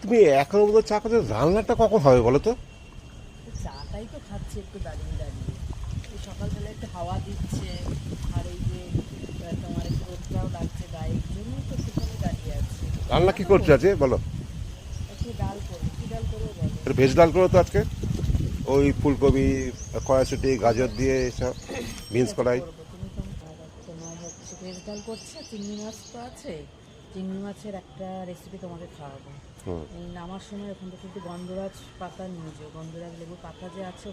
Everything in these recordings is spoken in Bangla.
তুমি এখন মতো চা করছ রান্নাটা কখন হবে বলো তো? চাটাই তো খাচ্ছি একটু দাঁড়িয়ে দাঁড়িয়ে। সকালবেলা একটু হাওয়া দিচ্ছে আর এই যে তোমার একটু রোদটাও লাগছে গায়ে এই জন্যই তো সেখানে দাঁড়িয়ে আছি। রান্না কি করছ আছে বলো। একটু ডাল করব কি ডাল করব বলো? ভেজ ডাল করো তো আজকে? ওই ফুলকপি কড়াইশুটি গাজর দিয়ে সব বিনস কড়াই তোমার হচ্ছে ভেজ ডাল করছে চিংড়ি মাছ তো আছে। চিংড়ি মাছের একটা রেসিপি তোমাকে খাওয়াবো। এই নামার সময় ওখান থেকে একটু গন্ধরাজ পাতা নিয়ে যেও। গন্ধরাজ লেবু পাতা যে আছে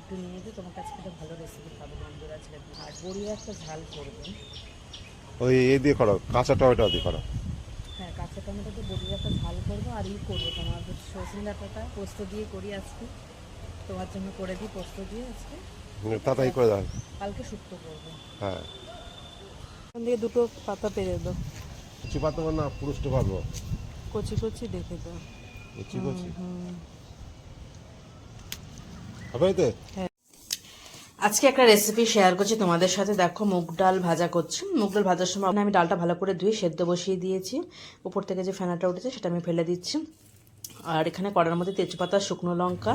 একটু নিয়ে যেও তোমার কাছে একটা ভালো রেসিপি খাব গন্ধরাজ লেবু। আর বড়ির একটা ঝাল করবে। ওই এ দিয়ে করো কাঁচা টমেটো দিয়ে করো। হ্যাঁ কাঁচা টমেটো দিয়ে বড়ির একটা ঝাল করব আর ই করব তোমার সজনে ডাঁটাটা পোস্ত দিয়ে করি আজকে। তোমার জন্য করে দিই পোস্ত দিয়ে আজকে। তাড়াতাড়ি করে দাও। কালকে শুক্তো করব। হ্যাঁ। ওখান থেকে দুটো পাতা পেরে দাও। কুচি পাতবো না পুরুষটা পারব কচি কচি দেখে দাও কুচি কুচি। হবে এতে? আজকে একটা রেসিপি শেয়ার করছি তোমাদের সাথে। দেখো মুগ ডাল ভাজা করছি। মুগ ডাল ভাজার সময় আমি ডালটা ভালো করে ধুয়ে সেদ্ধ বসিয়ে দিয়েছি। উপর থেকে যে ফেনাটা উঠেছে সেটা আমি ফেলে দিচ্ছি। আর এখানে কড়ার মধ্যে তেজপাতা শুকনো লঙ্কা।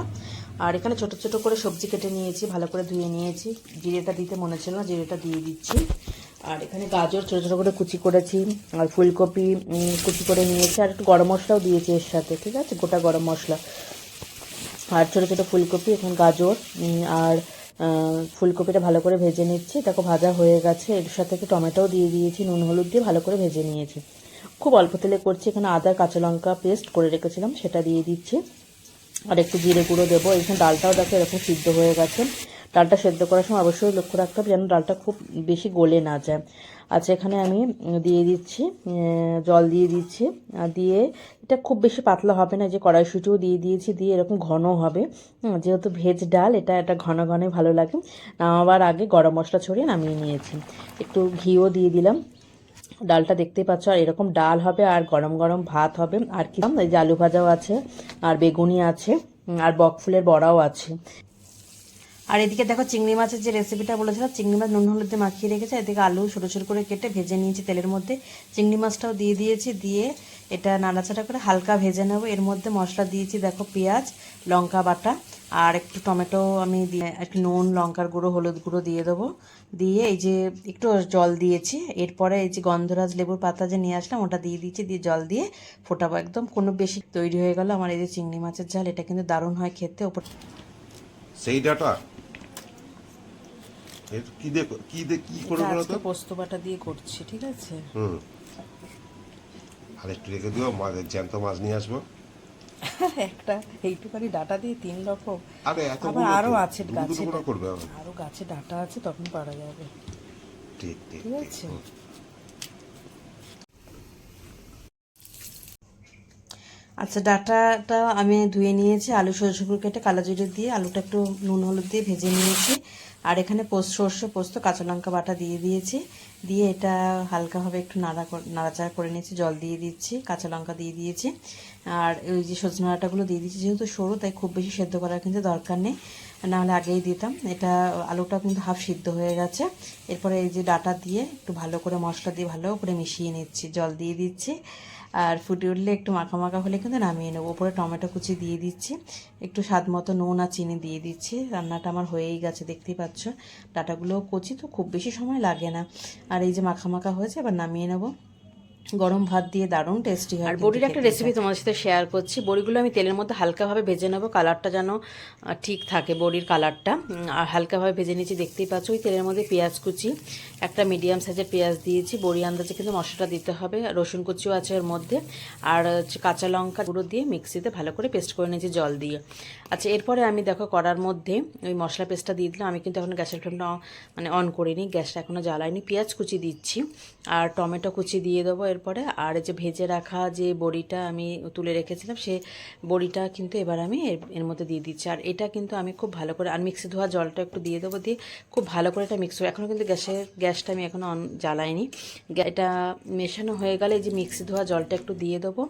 আর এখানে ছোট ছোট করে সবজি কেটে নিয়েছি ভালো করে ধুয়ে নিয়েছি। জিরেটা দিতে মনে ছিল না জিরেটা দিয়ে দিচ্ছি। আর এখানে গাজর ছোটো ছোটো করে কুচি করেছি, আর ফুলকপি কুচি করে নিয়েছি, আর একটু গরম মশলাও দিয়েছি এর সাথে, ঠিক আছে? গোটা গরম মশলা। আর ছোটো ছোটো ফুলকপি, এখন গাজর আর ফুলকপিটা ভালো করে ভেজে নিচ্ছি। দেখো, ভাজা হয়ে গেছে। এর সাথে একটু টমেটোও দিয়ে দিয়েছি, নুন, হলুদ দিয়ে ভালো করে ভেজে নিয়েছি। খুব অল্প তেলে করছি, এখানে আদা, কাঁচা লঙ্কা পেস্ট করে রেখেছিলাম, সেটা দিয়ে দিচ্ছি। আর একটু জিরে গুঁড়ো দেবো। এখানে ডালটাও দেখো এরকম সিদ্ধ হয়ে গেছে। ডালটা সেদ্ধ করার সময় অবশ্যই লক্ষ্য রাখতে হবে যেন ডালটা খুব বেশি গলে না যায়। আচ্ছা এখানে আমি দিয়ে দিচ্ছি জল দিয়ে দিচ্ছি। আর দিয়ে এটা খুব বেশি পাতলা হবে না যে কড়াইশুটিও দিয়ে দিয়েছি, দিয়ে এরকম ঘন হবে। যেহেতু ভেজ ডাল, এটা এটা ঘন ঘনই ভালো লাগে। নামাবার আগে গরম মশলা ছড়িয়ে নামিয়ে নিয়েছি। একটু ঘিও দিয়ে দিলাম। ডালটা দেখতেই পাচ্ছ, আর এরকম ডাল হবে, আর গরম গরম ভাত হবে। আর কি এই যে আলু ভাজাও আছে, আর বেগুনি আছে আর বকফুলের বড়াও আছে। আর এদিকে দেখো চিংড়ি মাছের যে রেসিপিটা বলেছিলাম, চিংড়ি মাছ নুন হলুদ মাখিয়ে রেখেছে, এদিকে আলু ছোটো ছোটো করে কেটে ভেজে নিয়েছি তেলের মধ্যে। চিংড়ি মাছটাও দিয়ে দিয়েছি, দিয়ে এটা নাড়াচাড়া করে হালকা ভেজে নেব। এর মধ্যে মশলা দিয়েছি, দেখো পেঁয়াজ, লঙ্কা বাটা, আর একটু টমেটো আমি দিয়ে, একটু নুন, লঙ্কার গুঁড়ো, হলুদ গুঁড়ো দিয়ে দেবো। দিয়ে এই যে একটু জল দিয়েছি, এরপরে এই যে গন্ধরাজ লেবুর পাতা যে নিয়ে আসলাম, ওটা দিয়ে দিয়েছি, দিয়ে জল দিয়ে ফোটাবো একদম। কোনো বেশি তৈরি হয়ে গেল আমার এই যে চিংড়ি মাছের ঝাল, এটা কিন্তু দারুণ হয় খেতে, ওপর সেই ডাটা এর কি দিয়ে কি করে এটা বলো তো? পোস্ত বাটা দিয়ে করছি ঠিক আছে? হুম। আর একটু রেখে দিও মাছ জ্যান্ত মাছ নিয়ে আসব। একটা এইটুখানি ডাটা দিয়ে তিন রকম আরে এত আবার আরও আছে গাছে করবে আরও গাছে ডাটা আছে তখন পারা যাবে। ঠিক ঠিক ঠিক আছে? আচ্ছা ডাটাটা আমি ধুয়ে নিয়েছি আলু সরষে কেটে কালো জিরে দিয়ে আলুটা একটু নুন হলুদ দিয়ে ভেজে নিয়েছি। আর এখানে পোস্ত, সর্ষে পোস্ত, কাঁচা লঙ্কা বাটা দিয়ে দিয়েছি। দিয়ে এটা হালকাভাবে একটু নাড়া নাড়াচাড়া করে নিয়েছি, জল দিয়ে দিচ্ছি, কাঁচা লঙ্কা দিয়ে দিয়েছি। আর ওই যে সজনে ডাঁটাগুলো দিয়ে দিচ্ছি যেহেতু সরু, তাই খুব বেশি সেদ্ধ করার কিন্তু দরকার নেই। নাহলে আগেই দিতাম। এটা আলুটা কিন্তু হাফ সিদ্ধ হয়ে গেছে। এরপরে এই যে ডাটা দিয়ে একটু ভালো করে মশলা দিয়ে ভালো করে মিশিয়ে নিচ্ছি। জল দিয়ে দিচ্ছি। আর ফুটে উঠলে একটু মাখা মাখা হলে কিন্তু নামিয়ে নেব। ওপরে টমেটো কুচি দিয়ে দিচ্ছি, একটু স্বাদ মতো নুন আর চিনি দিয়ে দিচ্ছি। রান্নাটা আমার হয়েই গেছে, দেখতেই পাচ্ছ। ডাটাগুলো কচি, তো খুব বেশি সময় লাগে না। আর এই যে মাখা মাখা হয়েছে, এবার নামিয়ে নেব। গরম ভাত দিয়ে দারুণ টেস্টি হয় আর বড়ির একটা রেসিপি তোমাদের সাথে শেয়ার করছি। বড়িগুলো আমি তেলের মধ্যে হালকাভাবে ভেজে নেব কালারটা যেন ঠিক থাকে বড়ির কালারটা আর হালকাভাবে ভেজে নিয়েছি দেখতেই পাচ্ছ ওই তেলের মধ্যে পেঁয়াজ কুচি একটা মিডিয়াম সাইজের পেঁয়াজ দিয়েছি। বড়ি আন্দাজে কিন্তু মশলাটা দিতে হবে রসুন কুচিও আছে এর মধ্যে। আর হচ্ছে কাঁচা লঙ্কা গুঁড়ো দিয়ে মিক্সিতে ভালো করে পেস্ট করে নিয়েছি জল দিয়ে। আচ্ছা এরপরে আমি দেখো কড়ার মধ্যে ওই মশলা পেস্টটা দিয়ে দিলাম। আমি কিন্তু এখন গ্যাসের ফ্লেমটা মানে অন করিনি গ্যাসটা এখনও জ্বালাইনি। পেঁয়াজ কুচি দিচ্ছি আর টমেটো কুচি দিয়ে দেবো। এরপরে আর এই যে ভেজে রাখা যে বড়িটা আমি তুলে রেখেছিলাম, সে বড়িটা কিন্তু এবার আমি এর এর মধ্যে দিয়ে দিচ্ছি। আর এটা কিন্তু আমি খুব ভালো করে আর মিক্সি ধোয়া জলটা একটু দিয়ে দেবো, দিয়ে খুব ভালো করে এটা মিক্স এখনও কিন্তু গ্যাসের, গ্যাসটা আমি এখনও অন জ্বালাইনি। এটা মেশানো হয়ে গেলে যে মিক্সি ধোয়া জলটা একটু দিয়ে দেবো।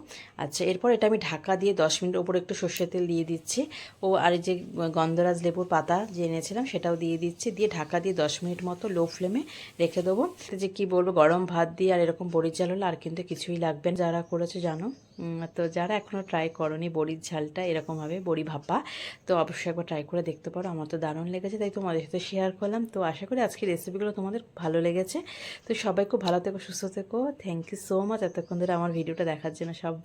আচ্ছা এরপর এটা আমি ঢাকা দিয়ে দশ মিনিট ওপরে একটু সর্ষের তেল দিয়ে দিচ্ছি। ও আর এই যে গন্ধরাজ লেবুর পাতা যে এনেছিলাম, সেটাও দিয়ে দিচ্ছি। দিয়ে ঢাকা দিয়ে দশ মিনিট মতো লো ফ্লেমে রেখে দেবো। যে কি বলব, গরম ভাত দিয়ে আর এরকম বড়ি চাল হলে আর কিন্তু কিছুই লাগবে যারা করেছে জানো? তো যারা এখনও ট্রাই করনি বড়ির ঝালটা এরকমভাবে বড়ি ভাপা। তো অবশ্যই একবার ট্রাই করে দেখতে পারো, আমার তো দারুণ লেগেছে, তাই তোমাদের সাথে শেয়ার করলাম। তো আশা করি আজকের রেসিপিগুলো তোমাদের ভালো লেগেছে। তো সবাই খুব ভালো থেকো, সুস্থ থেকো। থ্যাংক ইউ সো মাচ এতক্ষণ ধরে আমার ভিডিওটা দেখার জন্য সবাই